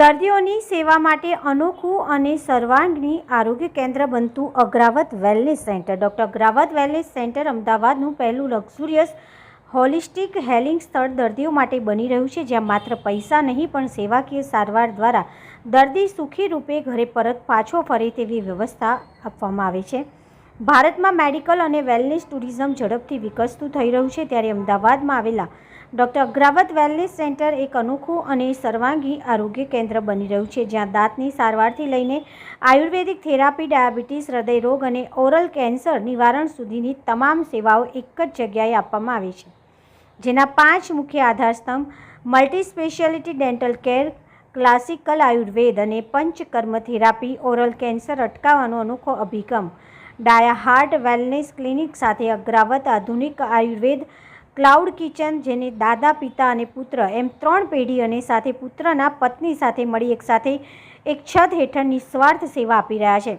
દર્દીઓની સેવા માટે અનોખું અને સર્વાંગી આરોગ્ય કેન્દ્ર બનતું Agrawat wellness centre. Doctor Agrawat wellness centre અમદાવાદનું પહેલું લક્ઝુરિયસ હોલિસ્ટિક હેલિંગ સ્થળ દર્દીઓ માટે બની રહ્યું છે, જ્યાં માત્ર પૈસા નહીં, પણ સેવાકીય સારવાર દ્વારા દર્દી સુખી રૂપે ઘરે પરત પાછો ફરે તેવી વ્યવસ્થા આપવામાં આવે છે. ભારતમાં મેડિકલ અને વેલનેસ ટુરિઝમ ઝડપથી વિકસતું થઈ રહ્યું છે. ત્યારે અમદાવાદમાં આવેલા ડૉક્ટર અગ્રાવત વેલનેસ સેન્ટર એક અનોખું અને સર્વાંગી આરોગ્ય કેન્દ્ર બની રહ્યું છે, જ્યાં દાંતની સારવારથી લઈને આયુર્વેદિક થેરાપી, ડાયાબિટીસ હૃદયરોગ અને ઓરલ કેન્સર નિવારણ સુધીની તમામ સેવાઓ એક જ જગ્યાએ આપવામાં આવે છે. જેના પાંચ મુખ્ય આધારસ્તંભ multi speciality dental care, classical Ayurveda અને પંચકર્મ થેરાપી, ઓરલ કેન્સર અટકાવવાનો અનોખો અભિગમ. ડાયા હાર્ટ વેલનેસ ક્લિનિક સાથે અગ્રાવત આધુનિક આયુર્વેદ ક્લાઉડ કિચન, જેને દાદા, પિતા અને પુત્ર એમ ત્રણ પેઢી અને સાથે પુત્રના પત્ની સાથે મળી એકસાથે એક છત હેઠળ નિસ્વાર્થ સેવા આપી રહ્યા છે.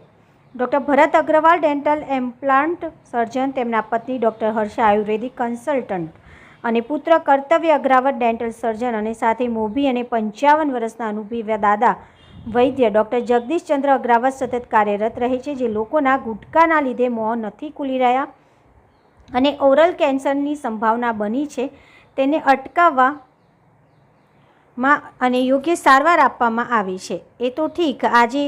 Doctor Bharat Agrawal dental implant surgeon, તેમના પત્ની ડૉક્ટર હર્ષા આયુર્વેદિક કન્સલ્ટન્ટ અને પુત્ર કર્તવ્ય અગ્રાવત ડેન્ટલ સર્જન અને સાથે મોભી અને પંચાવન વર્ષના અનુભવી દાદા વૈદ્ય ડૉક્ટર જગદીશચંદ્ર અગ્રાવત સતત કાર્યરત રહે છે, જે લોકોના ગુટકાના લીધે મોં નથી ખુલી રહ્યા. અને ઓરલ કેન્સરની સંભાવના બની છે, તેને અટકાવવા માં અને યોગ્ય સારવાર આપવામાં આવે છે. એ તો ઠીક, આજે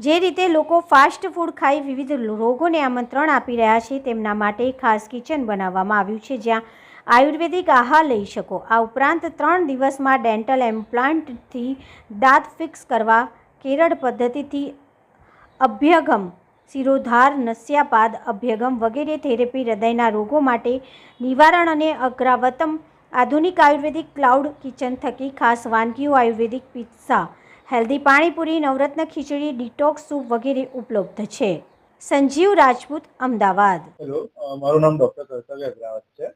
જે રીતે લોકો ફાસ્ટ ફૂડ ખાઈ વિવિધ રોગોને આમંત્રણ આપી રહ્યા છે, તેમના માટે ખાસ કિચન બનાવવામાં આવ્યું છે, જ્યાં આયુર્વેદિક આહાર લઈ શકો. આ ઉપરાંત ત્રણ દિવસમાં ડેન્ટલ એમ્પ્લાન્ટથી દાંત ફિક્સ કરવા કેરળ પદ્ધતિથી અભ્યગમ શિરોધાર, નસ્યાપાદ, અભ્યગમ વગેરે થેરેપી હૃદયના રોગો માટે નિવારણ અને અગ્રાવતમ આધુનિક આયુર્વેદિક ક્લાઉડ કિચન થકી ખાસ વાનગીઓ Ayurvedic pizza healthy panipuri, navratna khichdi, detox soup વગેરે ઉપલબ્ધ છે. સંજીવ રાજપૂત, અમદાવાદ. હેલો મારું નામ ડોક્ટર કર્તવ્ય અગ્રાવત છે.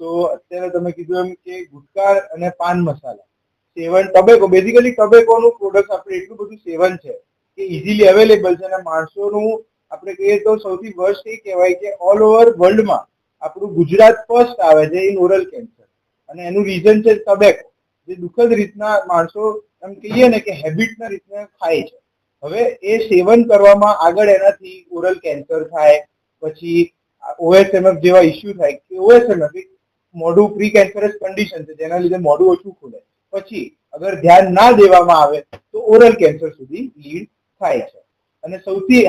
સો અત્યારે તમે કીધું એમ કે ગુટકા અને પાન મસાલા, સેવન ટબેકો બેઝિકલી ટબેકોનું પ્રોડક્ટ આપણે એટલું બધું સેવન છે. કે ઇઝીલી અવેલેબલ છે. અને માણસોનું આપણે કહીએ તો સૌથી વર્સ્ટ એ કહેવાય કે ઓલ ઓવર વર્લ્ડમાં આપણું ગુજરાત ફર્સ્ટ આવે છે ઇન ઓરલ કેન્સર અને એનું રીઝન છે ટબેકો જે દુઃખદ રીતના માણસો એમ કહીએ ને કે હેબિટના રીતના ખાય છે. હવે એ સેવન કરવામાં આગળ એનાથી ઓરલ કેન્સર થાય, પછી ઓએસએમએફ જેવા ઇસ્યુ થાય કે ઓએસએમએફ એક મોઢું પ્રી કેન્સરસ કન્ડિશન છે, જેના લીધે મોઢું ઓછું ખુલે. પછી અગર ધ્યાન ના દેવામાં આવે તો ઓરલ કેન્સર સુધી લીડ થાય છે. અને સૌથી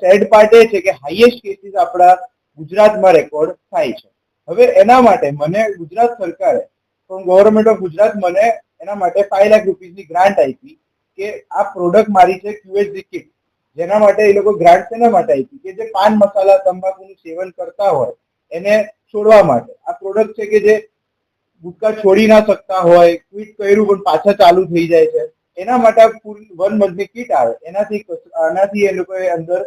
સેડ પાર્ટ એ છે કે હાઈએસ્ટ કેસીસ આપણા ગુજરાતમાં રેકોર્ડ થાય છે. હવે એના માટે મને ગુજરાત સરકારે ફ્રોમ ઓફ ગુજરાત મને એના માટે ફાઈવ લાખ રૂપીઝની ગ્રાન્ટ આપી કે આ પ્રોડક્ટ મારી છે ક્યુએસડી કિટ જેના માટે એ લોકો ગ્રાન્ટ શેના માટે આપી? કે જે પાન મસાલા, તંબાકુનું સેવન કરતા હોય, એને છોડવા માટે. આ પ્રોડક્ટ છે કે જે ગુટકા છોડી ના શકતા હોય ક્વિટ કર્યું પણ પાછા ચાલુ થઈ જાય છે. એના માટે વન મંથની કીટ આવે. એનાથી આનાથી એ લોકોએ અંદર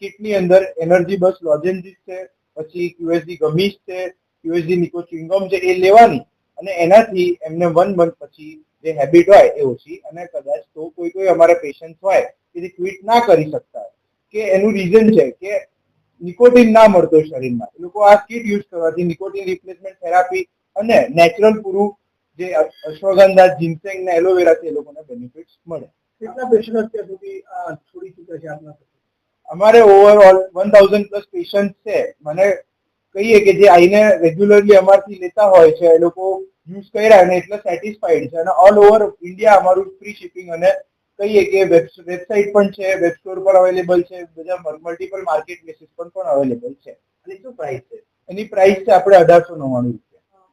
કીટની અંદર એનર્જી બસ લોજેન્જીસ છે, પછી ક્યુએસડી ગમીસ છે ક્યુએસડી નિકો ચિંગમ છે, એ લેવાની. અને એનાથી એમને વન મંથ પછી જે હેબિટ હોય એ ઓછી અને કદાચ તો કોઈ કોઈ અમારા પેશન્ટ હોય કે જે ક્વિટ ના કરી શકતા કે એનું રીઝન છે કે નિકોટિન ના મળતો શરીરમાં. એ લોકો આ કીટ યુઝ કરવાથી નિકોટિન રિપ્લેસમેન્ટ થેરાપી અને નેચરલ પૂરું જે અશ્વગંધા જીન્સેંગ ને એલોવેરા થી એ લોકોને બેનિફિટ્સ મળે. કેટલા પેશન્ટ અત્યાર સુધી છોડી ચૂક્યા છે આપના અમારે overall one thousand plus patient છે. મને કહીએ કે જે આઈને રેગ્યુલરલી અમારથી લેતા હોય છે એ લોકો યુઝ કર્યા અને એટલે સેટિસ્ફાઈડ છે. અને ઓલ ઓવર ઇન્ડિયા અમારું ફ્રી શિપિંગ અને કહીએ કે વેબસાઇટ પણ છે વેબ સ્ટોર પર અવેલેબલ છે બધા મલ્ટિપલ માર્કેટ પ્લેસીસ પર પણ અવેલેબલ છે. અને શું પ્રાઇસ છે? એની પ્રાઇસ છે આપણે અઢારસો નવ્વાણું રૂપિયા.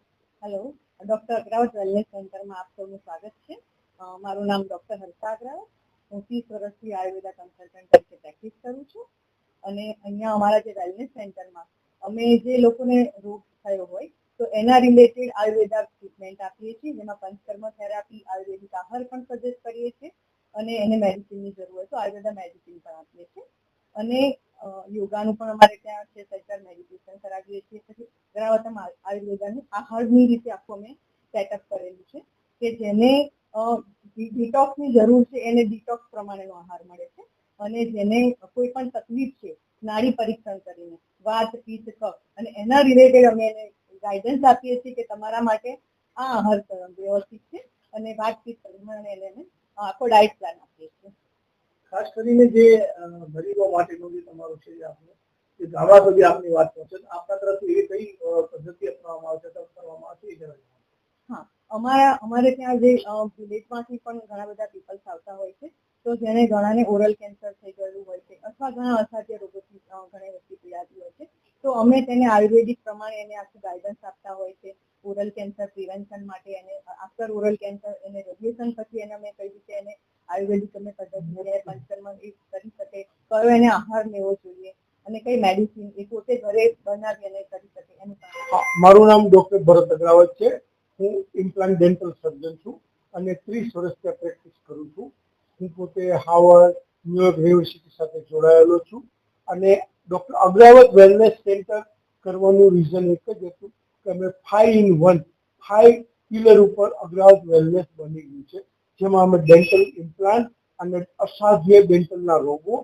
હેલો ડોક્ટર અગ્રાવત વેલનેસ સેન્ટરમાં આપ સૌનું સ્વાગત છે. મારું નામ ડોક્ટર હર્ષા અગ્રાવત હું ત્રીસ વર્ષથી આયુર્વેદા કન્સલ્ટન્ટ તરીકે પ્રેક્ટિસ કરું છું. અને અહીંયા અમારા જે વેલનેસ સેન્ટરમાં અમે જે લોકોને રોગ થયો હોય, તો એના રિલેટેડ આયુર્વેદા ટ્રીટમેન્ટ આપીએ છીએ. જેમાં પંચકર્મ થેરાપી આયુર્વેદિક આહાર પણ સજેસ્ટ કરીએ છીએ. અને એને મેડિસિનની જરૂર હોય તો આયુર્વેદા મેડિસિન પણ આપીએ છીએ. અને યોગાનું પણ અમારે ત્યાં છે સેન્ટર મેડિટેશન કરાવીએ છીએ. પછી અગ્રાવતમ આ- હળની રીતે આખું અમે સેટઅપ કરેલું છે કે જેને ડિટોક્સની જરૂર છે, એને ડિટોક્સ પ્રમાણેનો આહાર મળે છે. અને જેને કોઈ પણ તકલીફ છે, નાડી પરીક્ષણ કરીને, વાત, પિત્ત, કફ અને એના રિલેટેડ અમે એને ગાઈડન્સ આપીએ છીએ કે તમારા માટે આ આહાર વ્યવસ્થિત છે. અને વાત, પિત્ત, પ્રમાણે એને આખો ડાયટ પ્લાન ખાસ કરીને જે ગરીબો માટેનું જે તમારું છે જે ગામડા સુધી આપની વાત પહોંચે આપના તરફથી એ કઈ પદ્ધતિ અપનાવવામાં આવશે કરવામાં આવશે એ જણાવી અમારા, અમારે ત્યાં જે વિલેજમાંથી પણ ઘણા બધા પીપલ્સ આવતા હોય છે, તો જેને ઘણાને ઓરલ કેન્સર થઈ ગયેલું હોય છે, અથવા ઘણા અસાધ્ય રોગોથી ઘણી વસ્તી પીડાતી હોય છે, તો અમે તેને આયુર્વેદિક પ્રમાણે એને આખું ગાઈડન્સ આપતા હોય છે ઓરલ કેન્સર પ્રિવેન્શન માટે એને આફ્ટર ઓરલ કેન્સર એને રેડિયેશન પછી એને અમે કઈ રીતે એને આયુર્વેદિક અમે પદ્ધતિ એને પંચકર્મ એ કરી શકે કયો એને આહાર લેવો જોઈએ અને કઈ મેડિસિન એ પોતે ઘરે બનાવી અને કરી શકે એનું મારું નામ ડોક્ટર ભરત અગ્રાવત છે. હું ઇમ્પ્લાન્ટ ડેન્ટલ સર્જન છું અને ત્રીસ વર્ષ ત્યાં પ્રેક્ટિસ કરું છું. હું પોતે હાવર્ડ ન્યુયોર્ક યુનિવર્સિટી સાથે જોડાયેલો છું અને ડોક્ટર અગ્રાવત વેલનેસ સેન્ટર કરવાનું રીઝન એક જ હતું કે અમે five in one five pillar ઉપર અગ્રાવત વેલનેસ બની ગયું છે. જેમાં અમે ડેન્ટલ ઇમ્પ્લાન્ટ અને અસાધ્ય ડેન્ટલના રોગો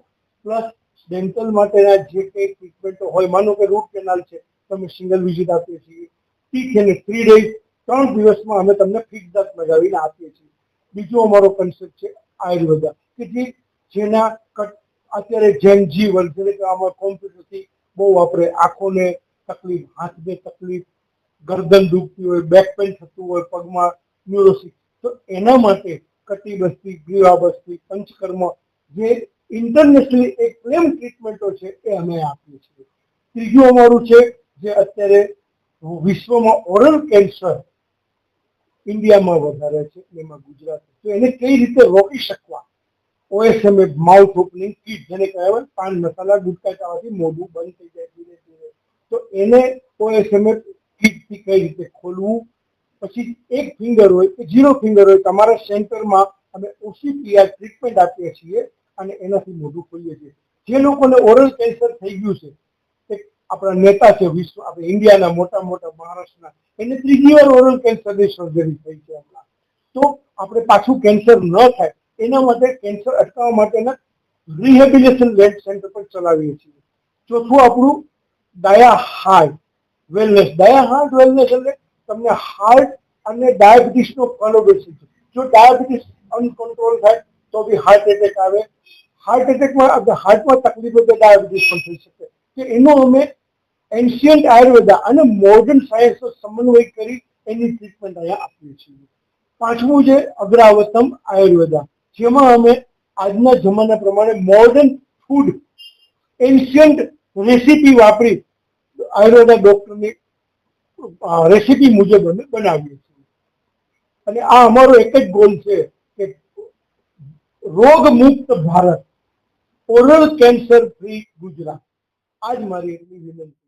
પ્લસ ડેન્ટલ માટેના જે કંઈ ટ્રીટમેન્ટો હોય, માનો કે રૂટ કેનાલ છે, તમે સિંગલ વિઝિટ આપીએ છીએ ઠીક છે ને થ્રી ડેઝ ત્રણ દિવસમાં અમે તમને ફિક્સ દાંત લગાવીને આપીએ છીએ. બીજો અમારો કન્સેપ્ટ છે આયુર્વેદા, કે જે જેના અત્યારે જેમ જીવન જેને કહેવામાં કોમ્પ્યુટરથી બહુ વાપરે, આંખોને તકલીફ, હાથને તકલીફ, ગરદન દુખતી હોય બેક પેન થતું હોય, પગમાં ન્યુરોસિસ તો એના માટે કટિબસ્તી ગ્રીવાબસ્તી પંચકર્મ, જે ઇન્ટરનેશનલી એક ક્લેમ ટ્રીટમેન્ટો છે એ અમે આપીએ છીએ. ત્રીજું અમારું છે જે અત્યારે વિશ્વમાં ઓરલ કેન્સર ઇન્ડિયામાં વધારે છે, એમાં ગુજરાત તો એને કઈ રીતે રોકી શકવા? ઓએસએમએ માઉથ ઓપનિંગ કીટ જેને કહેવાય પાન મસાલા ગુટકા ખાવાથી મોઢું બંધ થઈ જાય ધીરે ધીરે. તો એને ઓએસએમએ કીટથી કઈ રીતે ખોલવું? પછી એક ફિંગર હોય, કે ઝીરો ફિંગર હોય, તમારા સેન્ટરમાં અમે ઓસીપીઆર ટ્રીટમેન્ટ આપીએ છીએ અને એનાથી મોઢું ખોલીએ છીએ. જે લોકોને ઓરલ કેન્સર થઈ ગયું છે, એક આપણા નેતા છે વિશ્વ, આપણે ઇન્ડિયાના મોટા મોટા મહારાષ્ટ્રના, એને ત્રીજી વાર ઓરલ કેન્સરની સર્જરી થઈ છે હમણાં. તો આપણે પાછું કેન્સર ન થાય, એના માટે કેન્સર અટકાવવા માટેના રિહેબિલિટેશન લેન્ડ સેન્ટર પણ ચલાવીએ છીએ. ચોથું આપણું dia heart wellness dia heart wellness એટલે તમને હાર્ટ અને ડાયાબિટીસનો ફાળો બેસી છે. જો ડાયાબિટીસ અનકન્ટ્રોલ થાય, તો બી હાર્ટ એટેક આવે. હાર્ટ એટેકમાં હાર્ટમાં તકલીફ તો ડાયાબિટીસ પણ થઈ શકે. કે એનો અમે એન્શિયન્ટ આયુર્વેદા અને મોડર્ન સાયન્સનો સમન્વય કરી એની ટ્રીટમેન્ટ અહીંયા આપીએ છીએ. પાંચમું છે અગ્રાવતમ આયુર્વેદા. જેમાં અમે આજના જમાના પ્રમાણે મોડર્ન ફૂડ એન્શિયન્ટ રેસીપી વાપરી આયુર્વેદા ડોક્ટરની રેસીપી મુજબ અમે બનાવીએ છીએ. અને આ અમારો એક જ ગોલ છે કે રોગ મુક્ત Bharat oral cancer free Gujarat. આજ મારી એટલી વિનંતી.